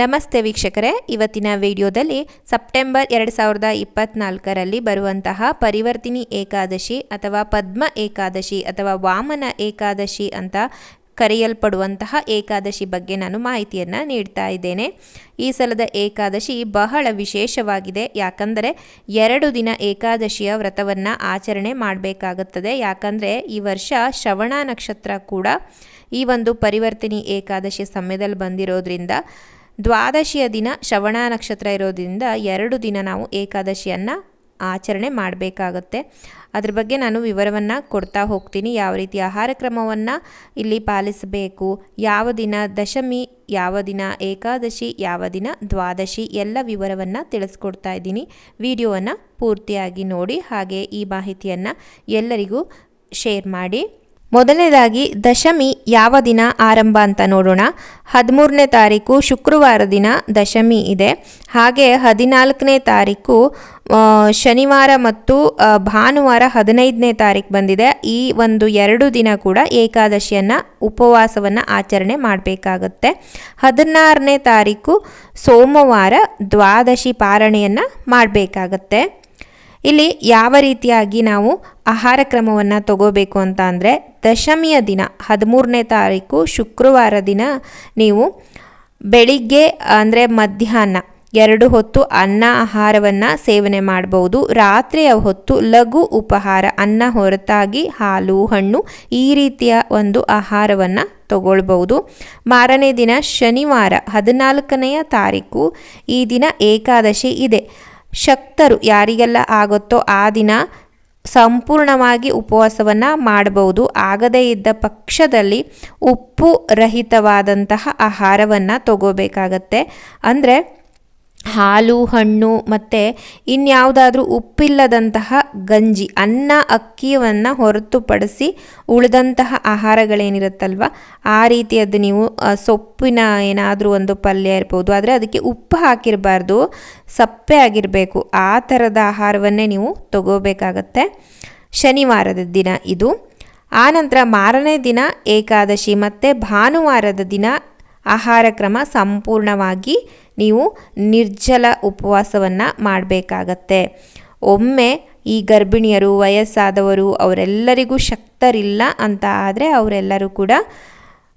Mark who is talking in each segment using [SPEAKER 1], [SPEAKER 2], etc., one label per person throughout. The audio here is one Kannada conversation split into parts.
[SPEAKER 1] ನಮಸ್ತೆ ವೀಕ್ಷಕರೇ. ಇವತ್ತಿನ ವಿಡಿಯೋದಲ್ಲಿ ಸೆಪ್ಟೆಂಬರ್ ಎರಡು ಸಾವಿರದ ಇಪ್ಪತ್ನಾಲ್ಕರಲ್ಲಿ ಬರುವಂತಹ ಪರಿವರ್ತಿನಿ ಏಕಾದಶಿ ಅಥವಾ ಪದ್ಮ ಏಕಾದಶಿ ಅಥವಾ ವಾಮನ ಏಕಾದಶಿ ಅಂತ ಕರೆಯಲ್ಪಡುವಂತಹ ಏಕಾದಶಿ ಬಗ್ಗೆ ನಾನು ಮಾಹಿತಿಯನ್ನು ನೀಡ್ತಾ ಇದ್ದೇನೆ. ಈ ಸಲದ ಏಕಾದಶಿ ಬಹಳ ವಿಶೇಷವಾಗಿದೆ. ಯಾಕಂದರೆ ಎರಡು ದಿನ ಏಕಾದಶಿಯ ವ್ರತವನ್ನು ಆಚರಣೆ ಮಾಡಬೇಕಾಗುತ್ತದೆ. ಯಾಕಂದರೆ ಈ ವರ್ಷ ಶ್ರವಣ ನಕ್ಷತ್ರ ಕೂಡ ಈ ಒಂದು ಪರಿವರ್ತಿನಿ ಏಕಾದಶಿ ಸಮಯದಲ್ಲಿ ಬಂದಿರೋದ್ರಿಂದ ದ್ವಾದಶಿಯ ದಿನ ಶ್ರವಣ ನಕ್ಷತ್ರ ಇರೋದ್ರಿಂದ ಎರಡು ದಿನ ನಾವು ಏಕಾದಶಿಯನ್ನು ಆಚರಣೆ ಮಾಡಬೇಕಾಗತ್ತೆ. ಅದ್ರ ಬಗ್ಗೆ ನಾನು ವಿವರವನ್ನು ಕೊಡ್ತಾ ಹೋಗ್ತೀನಿ. ಯಾವ ರೀತಿ ಆಹಾರ ಕ್ರಮವನ್ನು ಇಲ್ಲಿ ಪಾಲಿಸಬೇಕು, ಯಾವ ದಿನ ದಶಮಿ, ಯಾವ ದಿನ ಏಕಾದಶಿ, ಯಾವ ದಿನ ದ್ವಾದಶಿ ಎಲ್ಲ ವಿವರವನ್ನು ತಿಳಿಸ್ಕೊಡ್ತಾ ಇದ್ದೀನಿ. ವಿಡಿಯೋವನ್ನು ಪೂರ್ತಿಯಾಗಿ ನೋಡಿ, ಹಾಗೆ ಈ ಮಾಹಿತಿಯನ್ನು ಎಲ್ಲರಿಗೂ ಶೇರ್ ಮಾಡಿ. ಮೊದಲನೇದಾಗಿ, ದಶಮಿ ಯಾವ ದಿನ ಆರಂಭ ಅಂತ ನೋಡೋಣ. ಹದಿಮೂರನೇ ತಾರೀಕು ಶುಕ್ರವಾರ ದಿನ ದಶಮಿ ಇದೆ. ಹಾಗೆ ಹದಿನಾಲ್ಕನೇ ತಾರೀಕು ಶನಿವಾರ ಮತ್ತು ಭಾನುವಾರ ಹದಿನೈದನೇ ತಾರೀಕು ಬಂದಿದೆ. ಈ ಒಂದು ಎರಡು ದಿನ ಕೂಡ ಏಕಾದಶಿಯನ್ನು, ಉಪವಾಸವನ್ನು ಆಚರಣೆ ಮಾಡಬೇಕಾಗತ್ತೆ. ಹದಿನಾರನೇ ತಾರೀಕು ಸೋಮವಾರ ದ್ವಾದಶಿ ಪಾರಣೆಯನ್ನು ಮಾಡಬೇಕಾಗತ್ತೆ. ಇಲ್ಲಿ ಯಾವ ರೀತಿಯಾಗಿ ನಾವು ಆಹಾರ ಕ್ರಮವನ್ನು ತಗೋಬೇಕು ಅಂತ ಅಂದರೆ ದಶಮಿಯ ದಿನ, ಹದಿಮೂರನೇ ತಾರೀಕು ಶುಕ್ರವಾರ ದಿನ ನೀವು ಬೆಳಿಗ್ಗೆ ಅಂದರೆ ಮಧ್ಯಾಹ್ನ ಎರಡು ಹೊತ್ತು ಅನ್ನ ಆಹಾರವನ್ನು ಸೇವನೆ ಮಾಡಬಹುದು ರಾತ್ರಿಯ ಹೊತ್ತು ಲಘು ಉಪಹಾರ, ಅನ್ನ ಹೊರತಾಗಿ ಹಾಲು, ಹಣ್ಣು ಈ ರೀತಿಯ ಒಂದು ಆಹಾರವನ್ನು ತಗೊಳ್ಬಹುದು ಮಾರನೇ ದಿನ ಶನಿವಾರ, ಹದಿನಾಲ್ಕನೆಯ ತಾರೀಕು ಈ ದಿನ ಏಕಾದಶಿ ಇದೆ. ಶಕ್ತರು ಯಾರಿಗೆಲ್ಲ ಆಗುತ್ತೋ ಆ ದಿನ ಸಂಪೂರ್ಣವಾಗಿ ಉಪವಾಸವನ್ನು ಮಾಡಬಹುದು. ಆಗದೇ ಇದ್ದ ಪಕ್ಷದಲ್ಲಿ ಉಪ್ಪು ರಹಿತವಾದಂತಹ ಆಹಾರವನ್ನು ತಗೋಬೇಕಾಗತ್ತೆ. ಅಂದರೆ ಹಾಲು, ಹಣ್ಣು ಮತ್ತು ಇನ್ಯಾವುದಾದ್ರೂ ಉಪ್ಪಿಲ್ಲದಂತಹ ಗಂಜಿ, ಅನ್ನ, ಅಕ್ಕಿಯನ್ನು ಹೊರತುಪಡಿಸಿ ಉಳಿದಂತಹ ಆಹಾರಗಳೇನಿರುತ್ತಲ್ವ? ಆ ರೀತಿಯದ್ದು ನೀವು ಸೊಪ್ಪಿನ ಏನಾದರೂ ಒಂದು ಪಲ್ಯ ಇರ್ಬೋದು, ಆದರೆ ಅದಕ್ಕೆ ಉಪ್ಪು ಹಾಕಿರಬಾರ್ದು, ಸಪ್ಪೆ ಆಗಿರಬೇಕು. ಆ ಥರದ ಆಹಾರವನ್ನೇ ನೀವು ತಗೋಬೇಕಾಗತ್ತೆ. ಶನಿವಾರದ ದಿನ ಇದು. ಆನಂತರ ಮಾರನೇ ದಿನ ಏಕಾದಶಿ ಮತ್ತು ಭಾನುವಾರದ ದಿನ ಆಹಾರ ಕ್ರಮ ಸಂಪೂರ್ಣವಾಗಿ ನೀವು ನಿರ್ಜಲ ಉಪವಾಸವನ್ನು ಮಾಡಬೇಕಾಗತ್ತೆ. ಒಮ್ಮೆ ಈ ಗರ್ಭಿಣಿಯರು, ವಯಸ್ಸಾದವರು ಅವರೆಲ್ಲರಿಗೂ ಶಕ್ತರಿಲ್ಲ ಅಂತ ಆದರೆ ಅವರೆಲ್ಲರೂ ಕೂಡ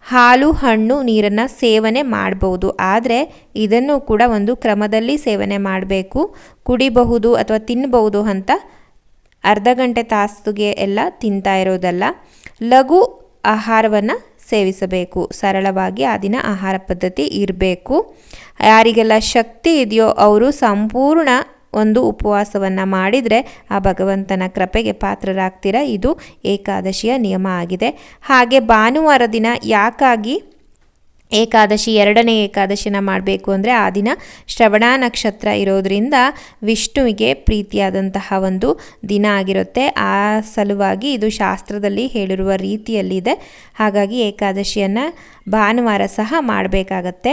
[SPEAKER 1] ಹಾಲು, ಹಣ್ಣು, ನೀರನ್ನು ಸೇವನೆ ಮಾಡಬಹುದು ಆದರೆ ಇದನ್ನು ಕೂಡ ಒಂದು ಕ್ರಮದಲ್ಲಿ ಸೇವನೆ ಮಾಡಬೇಕು. ಕುಡಿಬಹುದು ಅಥವಾ ತಿನ್ನಬಹುದು ಅಂತ ಅರ್ಧ ಗಂಟೆ ತಾಸಿಗೆ ಎಲ್ಲ ತಿಂತಾ ಇರೋದಲ್ಲ. ಲಘು ಆಹಾರವನ್ನು ಸೇವಿಸಬೇಕು. ಸರಳವಾಗಿ ಆ ದಿನ ಆಹಾರ ಪದ್ಧತಿ ಇರಬೇಕು. ಯಾರಿಗೆಲ್ಲ ಶಕ್ತಿ ಇದೆಯೋ ಅವರು ಸಂಪೂರ್ಣ ಒಂದು ಉಪವಾಸವನ್ನು ಮಾಡಿದರೆ ಆ ಭಗವಂತನ ಕೃಪೆಗೆ ಪಾತ್ರರಾಗ್ತೀರ? ಇದು ಏಕಾದಶಿಯ ನಿಯಮ ಆಗಿದೆ. ಹಾಗೆ ಭಾನುವಾರ ದಿನ ಯಾಕಾಗಿ ಏಕಾದಶಿ, ಎರಡನೇ ಏಕಾದಶಿನ ಮಾಡಬೇಕು ಅಂದರೆ ಆ ದಿನ ಶ್ರವಣ ನಕ್ಷತ್ರ ಇರೋದರಿಂದ ವಿಷ್ಣುವಿಗೆ ಪ್ರೀತಿಯಾದಂತಹ ಒಂದು ದಿನ ಆಗಿರುತ್ತೆ. ಆ ಸಲುವಾಗಿ ಇದು ಶಾಸ್ತ್ರದಲ್ಲಿ ಹೇಳಿರುವ ರೀತಿಯಲ್ಲಿದೆ. ಹಾಗಾಗಿ ಏಕಾದಶಿಯನ್ನು ಭಾನುವಾರ ಸಹ ಮಾಡಬೇಕಾಗತ್ತೆ.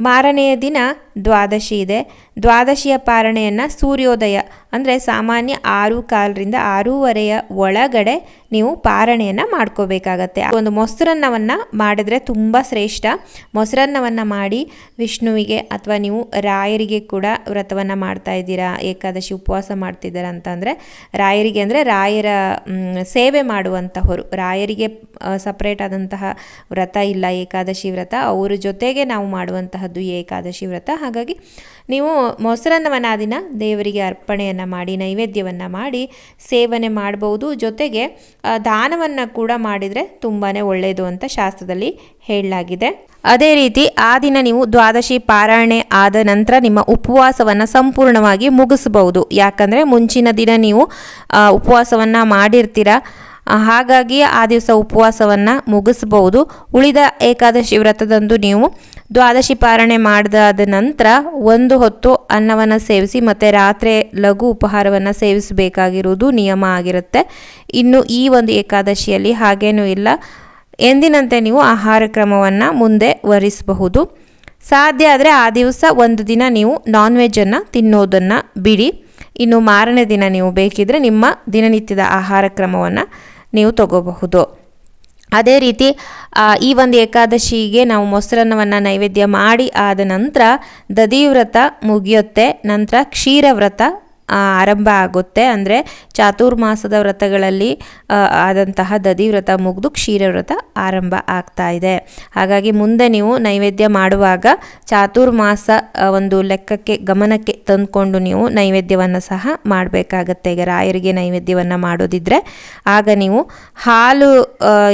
[SPEAKER 1] ಮಾರನೆಯ ದಿನ ದ್ವಾದಶಿ ಇದೆ. ದ್ವಾದಶಿಯ ಪಾರಣೆಯನ್ನು ಸೂರ್ಯೋದಯ ಅಂದರೆ ಸಾಮಾನ್ಯ ಆರು ಕಾಲರಿಂದ ಆರೂವರೆಯ ಒಳಗಡೆ ನೀವು ಪಾರಣೆಯನ್ನು ಮಾಡ್ಕೋಬೇಕಾಗತ್ತೆ. ಒಂದು ಮೊಸರನ್ನವನ್ನು ಮಾಡಿದ್ರೆ ತುಂಬ ಶ್ರೇಷ್ಠ. ಮೊಸರನ್ನವನ್ನು ಮಾಡಿ ವಿಷ್ಣುವಿಗೆ ಅಥವಾ ನೀವು ರಾಯರಿಗೆ ಕೂಡ ವ್ರತವನ್ನು ಮಾಡ್ತಾ ಇದ್ದೀರಾ, ಏಕಾದಶಿ ಉಪವಾಸ ಮಾಡ್ತಿದ್ದೀರಾ ಅಂತಂದರೆ ರಾಯರಿಗೆ ಅಂದರೆ ರಾಯರ ಸೇವೆ ಮಾಡುವಂತಹವರು. ರಾಯರಿಗೆ ಸಪ್ರೇಟ್ ಆದಂತಹ ವ್ರತ ಇಲ್ಲ, ಏಕಾದಶಿ ವ್ರತ. ಅವರ ಜೊತೆಗೆ ನಾವು ಮಾಡುವಂತಹದ್ದು ಏಕಾದಶಿ ವ್ರತ. ಹಾಗಾಗಿ ನೀವು ಮೊಸರನ್ನವನ್ನು ದಿನ ದೇವರಿಗೆ ಅರ್ಪಣೆಯನ್ನು ಮಾಡಿ, ನೈವೇದ್ಯವನ್ನು ಮಾಡಿ ಸೇವನೆ ಮಾಡಬಹುದು ಜೊತೆಗೆ ದಾನವನ್ನು ಕೂಡ ಮಾಡಿದರೆ ತುಂಬಾ ಒಳ್ಳೆಯದು ಅಂತ ಶಾಸ್ತ್ರದಲ್ಲಿ ಹೇಳಲಾಗಿದೆ. ಅದೇ ರೀತಿ ಆ ದಿನ ನೀವು ದ್ವಾದಶಿ ಪಾರಾಯಣೆ ಆದ ನಂತರ ನಿಮ್ಮ ಉಪವಾಸವನ್ನು ಸಂಪೂರ್ಣವಾಗಿ ಮುಗಿಸಬಹುದು. ಯಾಕಂದರೆ ಮುಂಚಿನ ದಿನ ನೀವು ಉಪವಾಸವನ್ನು ಮಾಡಿರ್ತೀರ? ಹಾಗಾಗಿ ಆ ದಿವಸ ಉಪವಾಸವನ್ನು ಮುಗಿಸ್ಬೋದು. ಉಳಿದ ಏಕಾದಶಿ ವ್ರತದಂದು ನೀವು ದ್ವಾದಶಿ ಪಾರಣೆ ಮಾಡಿದಾದ ನಂತರ ಒಂದು ಹೊತ್ತು ಅನ್ನವನ್ನು ಸೇವಿಸಿ, ಮತ್ತು ರಾತ್ರಿ ಲಘು ಉಪಹಾರವನ್ನು ಸೇವಿಸಬೇಕಾಗಿರುವುದು ನಿಯಮ ಆಗಿರುತ್ತೆ. ಇನ್ನು ಈ ಒಂದು ಏಕಾದಶಿಯಲ್ಲಿ ಹಾಗೇನೂ ಇಲ್ಲ. ಎಂದಿನಂತೆ ನೀವು ಆಹಾರ ಕ್ರಮವನ್ನು ಮುಂದೆ ವರಿಸಬಹುದು. ಸಾಧ್ಯ ಆದರೆ ಆ ದಿವಸ ಒಂದು ದಿನ ನೀವು ನಾನ್ ವೆಜ್ಜನ್ನು ತಿನ್ನೋದನ್ನು ಬಿಡಿ. ಇನ್ನು ಮಾರನೇ ದಿನ ನೀವು ಬೇಕಿದ್ರೆ ನಿಮ್ಮ ದಿನನಿತ್ಯದ ಆಹಾರ ಕ್ರಮವನ್ನು ನೀವು ತಗೋಬಹುದು. ಅದೇ ರೀತಿ ಈ ಒಂದು ಏಕಾದಶಿಗೆ ನಾವು ಮೊಸರನ್ನವನ್ನು ನೈವೇದ್ಯ ಮಾಡಿ ಆದ ನಂತರ ದಧಿವ್ರತ ಮುಗಿಯುತ್ತೆ, ನಂತರ ಕ್ಷೀರ ವ್ರತ ಆರಂಭ ಆಗುತ್ತೆ. ಅಂದರೆ ಚಾತುರ್ಮಾಸದ ವ್ರತಗಳಲ್ಲಿ ಆದಂತಹ ದದಿ ವ್ರತ ಮುಗಿದು ಕ್ಷೀರ ವ್ರತ ಆರಂಭ ಆಗ್ತಾ ಇದೆ. ಹಾಗಾಗಿ ಮುಂದೆ ನೀವು ನೈವೇದ್ಯ ಮಾಡುವಾಗ ಚಾತುರ್ಮಾಸ ಒಂದು ಲೆಕ್ಕಕ್ಕೆ, ಗಮನಕ್ಕೆ ತಂದುಕೊಂಡು ನೀವು ನೈವೇದ್ಯವನ್ನು ಸಹ ಮಾಡಬೇಕಾಗತ್ತೆ. ಈಗ ರಾಯರಿಗೆ ನೈವೇದ್ಯವನ್ನು ಮಾಡೋದಿದ್ರೆ ಆಗ ನೀವು ಹಾಲು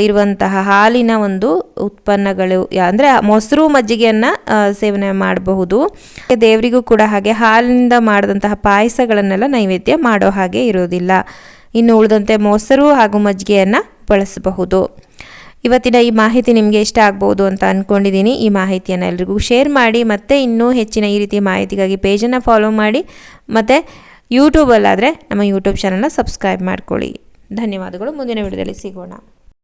[SPEAKER 1] ಇರುವಂತಹ ಹಾಲಿನ ಒಂದು ಉತ್ಪನ್ನಗಳು ಅಂದರೆ ಮೊಸರು ಮಜ್ಜಿಗೆಯನ್ನು ಸೇವನೆ ಮಾಡಬಹುದು. ದೇವರಿಗೂ ಕೂಡ ಹಾಗೆ ಹಾಲಿನಿಂದ ಮಾಡಿದಂತಹ ಪಾಯಸಗಳನ್ನೆಲ್ಲ ನೈವೇದ್ಯ ಮಾಡೋ ಹಾಗೆ ಇರೋದಿಲ್ಲ ಇನ್ನು ಉಳಿದಂತೆ ಮೊಸರು ಹಾಗೂ ಮಜ್ಜಿಗೆಯನ್ನು ಬಳಸಬಹುದು. ಇವತ್ತಿನ ಈ ಮಾಹಿತಿ ನಿಮಗೆ ಇಷ್ಟ ಆಗ್ಬೋದು ಅಂತ ಅಂದ್ಕೊಂಡಿದ್ದೀನಿ ಈ ಮಾಹಿತಿಯನ್ನು ಎಲ್ರಿಗೂ ಶೇರ್ ಮಾಡಿ, ಮತ್ತು ಇನ್ನೂ ಹೆಚ್ಚಿನ ಈ ರೀತಿ ಮಾಹಿತಿಗಾಗಿ ಪೇಜನ್ನು ಫಾಲೋ ಮಾಡಿ, ಮತ್ತು ಯೂಟ್ಯೂಬಲ್ಲಾದರೆ ನಮ್ಮ ಯೂಟ್ಯೂಬ್ ಚಾನಲ್ನ ಸಬ್ಸ್ಕ್ರೈಬ್ ಮಾಡ್ಕೊಳ್ಳಿ. ಧನ್ಯವಾದಗಳು. ಮುಂದಿನ ವಿಡಿಯೋದಲ್ಲಿ ಸಿಗೋಣ.